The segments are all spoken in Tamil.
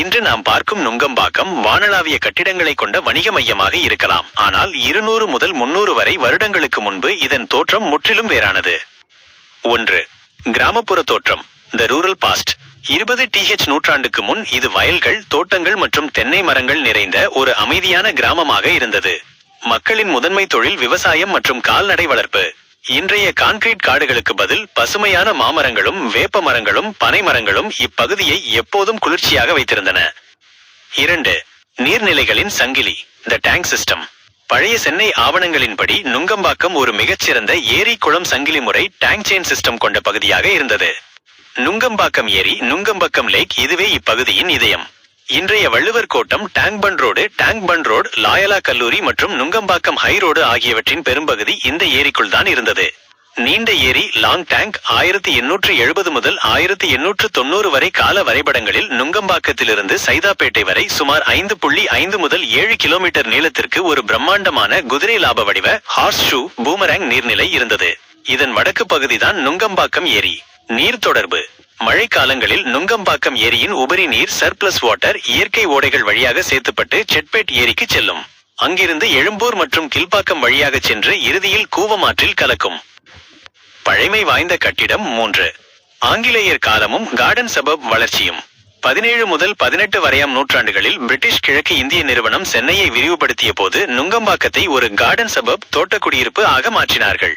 இன்று நாம் பார்க்கும் நுங்கம்பாக்கம் வானளாவிய கட்டிடங்களை கொண்ட வணிக மையமாக இருக்கலாம். ஆனால் இருநூறு முதல் முன்னூறு வரை வருடங்களுக்கு முன்பு இதன் தோற்றம் முற்றிலும் வேறானது. ஒன்று கிராமப்புற தோற்றம் த ரூரல் பாஸ்ட் இருபது டிஹெச் நூற்றாண்டுக்கு முன் இது வயல்கள் தோட்டங்கள் மற்றும் தென்னை மரங்கள் நிறைந்த ஒரு அமைதியான கிராமமாக இருந்தது. மக்களின் முதன்மை தொழில் விவசாயம் மற்றும் கால்நடை வளர்ப்பு. இன்றைய கான்கிரீட் காடுகளுக்கு பதில் பசுமையான மாமரங்களும் வேப்ப மரங்களும் பனை மரங்களும் இப்பகுதியை எப்போதும் குளிர்ச்சியாக வைத்திருந்தன. இரண்டு நீர்நிலைகளின் சங்கிலி த டேங்க் சிஸ்டம் பழைய சென்னை ஆவணங்களின்படி நுங்கம்பாக்கம் ஒரு மிகச்சிறந்த ஏரி குளம் சங்கிலி முறை டேங்க் செயின் சிஸ்டம் கொண்ட பகுதியாக இருந்தது. நுங்கம்பாக்கம் ஏரி நுங்கம்பாக்கம் லேக் இதுவே இப்பகுதியின் இதயம். இன்றைய Valluvar Kottam tank bund road tank bund road Loyola கல்லூரி மற்றும் நுங்கம்பாக்கம் ஹை ரோடு ஆகியவற்றின் பெரும்பகுதி இந்த ஏரிக்குள் தான் இருந்தது. நீண்ட ஏரி லாங் டேங்க் ஆயிரத்தி எண்ணூற்று எழுபது முதல் ஆயிரத்தி எண்ணூற்று தொண்ணூறு வரை கால வரைபடங்களில் நுங்கம்பாக்கத்திலிருந்து சைதாப்பேட்டை வரை சுமார் ஐந்து புள்ளி ஐந்து முதல் ஏழு கிலோமீட்டர் நீளத்திற்கு ஒரு பிரம்மாண்டமான குதிரை லாப வடிவ ஹார்ஸ் ஷூ பூமராங் நீர்நிலை இருந்தது. இதன் வடக்கு பகுதிதான் நுங்கம்பாக்கம் ஏரி. நீர் தொடர்பு மழைக்காலங்களில் நுங்கம்பாக்கம் ஏரியின் உபரி நீர் சர்ப்ளஸ் வாட்டர் இயற்கை ஓடைகள் வழியாக சேர்த்துப்பட்டு செட்பேட் ஏரிக்கு செல்லும். அங்கிருந்து எழும்பூர் மற்றும் கில்பாக்கம் வழியாக சென்று இறுதியில் கூவமாற்றில் கலக்கும். பழைமை வாய்ந்த கட்டிடம் மூன்று. ஆங்கிலேயர் காலமும் கார்டன் சபப் வளர்ச்சியும். பதினேழு முதல் பதினெட்டு வரையாம் நூற்றாண்டுகளில் பிரிட்டிஷ் கிழக்கு இந்திய நிறுவனம் சென்னையை விரிவுபடுத்திய போது நுங்கம்பாக்கத்தை ஒரு கார்டன் சபப் தோட்ட குடியிருப்பு ஆக மாற்றினார்கள்.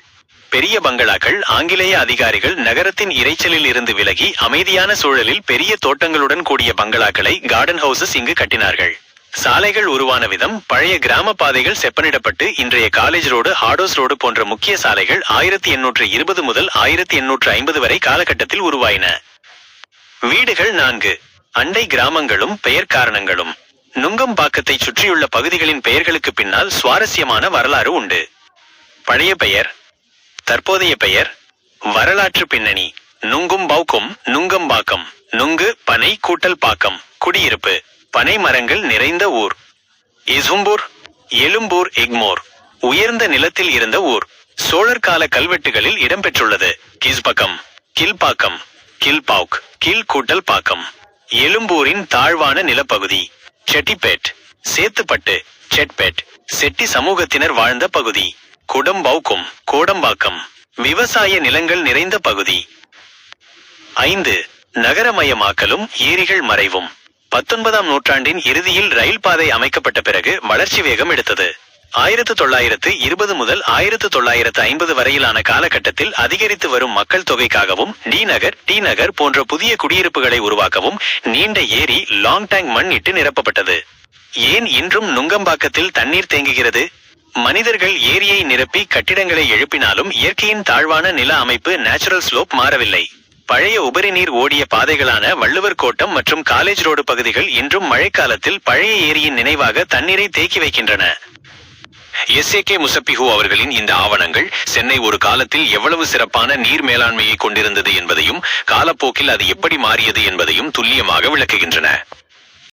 பெரிய பங்களாக்கள் ஆங்கிலேய அதிகாரிகள் நகரத்தின் இரைச்சலில் இருந்து விலகி அமைதியான சூழலில் பெரிய தோட்டங்களுடன் கூடிய பங்களாக்களை கார்டன் ஹவுசஸ் இங்கு கட்டினார்கள். சாலைகள் உருவான விதம் பழைய கிராம பாதைகள் செப்பனிடப்பட்டு இன்றைய காலேஜ் ரோடு ஹார்டோஸ் ரோடு போன்ற முக்கிய சாலைகள் ஆயிரத்தி எண்ணூற்று இருபது முதல் ஆயிரத்தி எண்ணூற்று ஐம்பது வரை காலகட்டத்தில் உருவாயின. வீடுகள் நான்கு. அண்டை கிராமங்களும் பெயர் காரணங்களும். நுங்கம்பாக்கத்தை சுற்றியுள்ள பகுதிகளின் பெயர்களுக்கு பின்னால் சுவாரஸ்யமான வரலாறு உண்டு. பழைய பெயர் தற்போதைய பெயர் வரலாற்று பின்னணி. நுங்கும் பவுக்கும் நுங்கம்பாக்கம் நுங்கு பனை கூட்டல் பாக்கம். குடியிருப்பு பனை மரங்கள் நிறைந்த ஊர். இசும்பூர் எலும்பூர் எக்மோர் உயர்ந்த நிலத்தில் இருந்த ஊர். சோழர் கால கல்வெட்டுகளில் இடம்பெற்றுள்ளது. கிஸ்பக்கம் கில்பாக்கம். கில்பாக் கில் கூட்டல் பாக்கம். எலும்பூரின் தாழ்வான நிலப்பகுதி. செட்டிப்பேட் சேத்துப்பட்டு செட்பேட் செட்டி சமூகத்தினர் வாழ்ந்த பகுதி. குடம்பாவுக்கும் கோடம்பாக்கம் விவசாய நிலங்கள் நிறைந்த பகுதி. ஐந்து நகரமயமாக்கலும் ஏரிகள் மறைவும். பத்தொன்பதாம் நூற்றாண்டின் இறுதியில் ரயில் பாதை அமைக்கப்பட்ட பிறகு வளர்ச்சி வேகம் எடுத்தது. ஆயிரத்து தொள்ளாயிரத்து இருபது முதல் ஆயிரத்து தொள்ளாயிரத்து ஐம்பது வரையிலான காலகட்டத்தில் அதிகரித்து வரும் மக்கள் தொகைக்காகவும் டி நகர் டி நகர் போன்ற புதிய குடியிருப்புகளை உருவாக்கவும் நீண்ட ஏரி லாங் டேங்க் மண் இட்டு நிரப்பப்பட்டது. ஏன் இன்றும் நுங்கம்பாக்கத்தில் தண்ணீர் தேங்குகிறது? மனிதர்கள் ஏரியை நிரப்பி கட்டிடங்களை எழுப்பினாலும் இயற்கையின் தாழ்வான நில அமைப்பு நேச்சுரல் ஸ்லோப் மாறவில்லை. பழைய உபரி நீர் ஓடிய பாதைகளான வள்ளுவர் கோட்டம் மற்றும் காலேஜ் ரோடு பகுதிகள் இன்றும் மழைக்காலத்தில் பழைய ஏரியின் நினைவாக தண்ணீரை தேக்கி வைக்கின்றன. எஸ் ஏ கே முசப்பிஹு அவர்களின் இந்த ஆவணங்கள் சென்னை ஒரு காலத்தில் எவ்வளவு சிறப்பான நீர் மேலாண்மையை கொண்டிருந்தது என்பதையும் காலப்போக்கில் அது எப்படி மாறியது என்பதையும் துல்லியமாக விளக்குகின்றன.